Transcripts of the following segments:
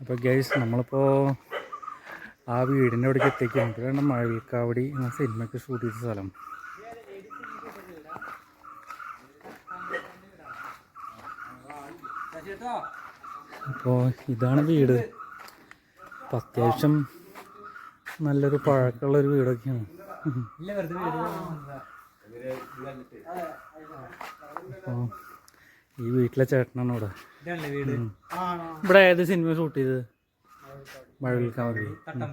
അപ്പോൾ ഗൈസ് നമ്മളിപ്പോൾ ആ വീടിന്റെ അവിടേക്ക് എത്തിക്കാം കാരണം മഴവിൽക്കാവടി എന്ന സിനിമയ്ക്ക് ഷൂട്ട് ചെയ്ത സ്ഥലം. അപ്പോൾ ഇതാണ് വീട്. അപ്പോൾ അത്യാവശ്യം നല്ലൊരു പഴക്കമുള്ളൊരു വീടൊക്കെയാണ്. അപ്പോൾ ഈ വീട്ടിലെ ചേട്ടനാണ് ഇവിടെ. ഏത് സിനിമ ഷൂട്ട് ചെയ്തത്? മഴവിൽക്കാവടി. അപ്പൊ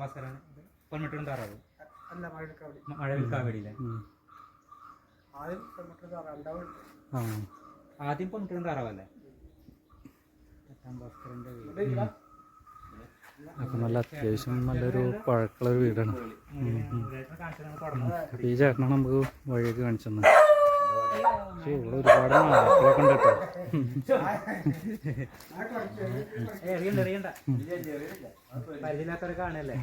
ആദ്യം താറാവല്ലേ? നല്ല അത്യാവശ്യം നല്ലൊരു പഴക്കമുള്ള വീടാണ്. അപ്പോൾ ഈ ചേട്ടനാണ് നമുക്ക് വഴിയൊക്കെ കാണിച്ചു തന്നെ ഇവിടെ ഒരുപാട് നായ്ക്കളൊക്കെ ഉണ്ട് കേട്ടോ എറിയണ്ട എറിയണ്ട. പരിചയമില്ലാത്തവരെ കാണല്ലേ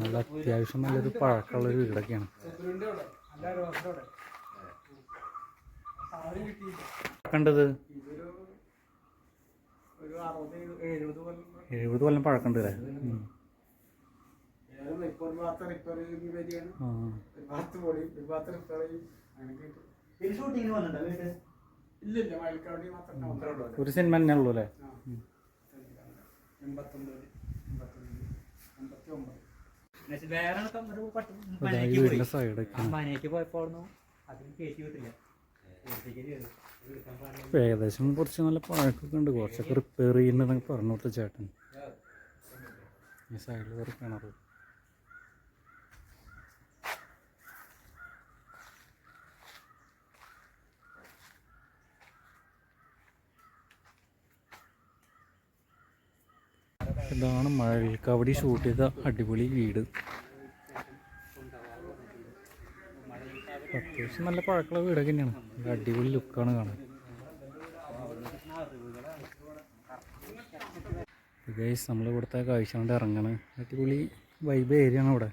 നല്ല അത്യാവശ്യം നല്ലൊരു പഴക്കമുള്ള ഒരു വീടൊക്കെയാണ്. കണ്ടത്? ഒരു അറുപത് എഴുപത് കൊല്ലം പഴക്കമുണ്ട് അല്ലേ? ഒരു ഭാഗത്ത് റിപ്പയർ ചെയ്യുന്ന വരികയാണ്. ആ. ഒരു ഭാഗത്ത് പൊടി ഒരു ഭാഗത്ത് റിപ്പയർ ചെയ്യും അങ്ങനെ ഷൂട്ടിങ്ങിന് വന്നിട്ടുണ്ടോ വീട് ഇല്ല ഇല്ല വയൽക്കാടി മാത്രം മാത്രമേ ഉള്ളൂ. ഒരു സിനിമ തന്നെ ഉള്ളൂ അല്ലേ? ആ. എൺപത്തൊമ്പത് എൺപത്തൊമ്പത് എൺപത്തി ഒമ്പത് വേറെ ഒരു പട്ട് അതാ ഈ പോയി. വീടിന്റെ സൈഡൊക്കെയാണ് മനയ്ക്ക് പോയപ്പോ അവിടുന്ന് അതിന് കയറ്റി വിട്ടില്ല. വീട്ടിലേക്ക് കയറി. എടുക്കാൻ പാടില്ല. ഇപ്പൊ ഏകദേശം കുറച്ച് നല്ല പഴക്കൊക്കെ ഉണ്ട്. കുറച്ചൊക്കെ റിപ്പയർ ചെയ്യുന്നുണ്ടെങ്കിൽ പറഞ്ഞു കൊടുത്ത ചേട്ടൻ. ഈ സൈഡിൽ ഒരു കിണർ ഇതാണ് മഴവിൽക്കാവടി ഷൂട്ട് ചെയ്ത അടിപൊളി വീട്. അത്യാവശ്യം നല്ല പഴക്കമുള്ള വീടൊക്കെ തന്നെയാണ്. അടിപൊളി ലുക്കാണ് കാണാൻ. ഗൈസ് നമ്മൾ ഇവിടുത്തെ കാഴ്ച കൊണ്ട് ഇറങ്ങണം. അടിപൊളി വൈബ് ഏരിയ ആണ് ഇവിടെ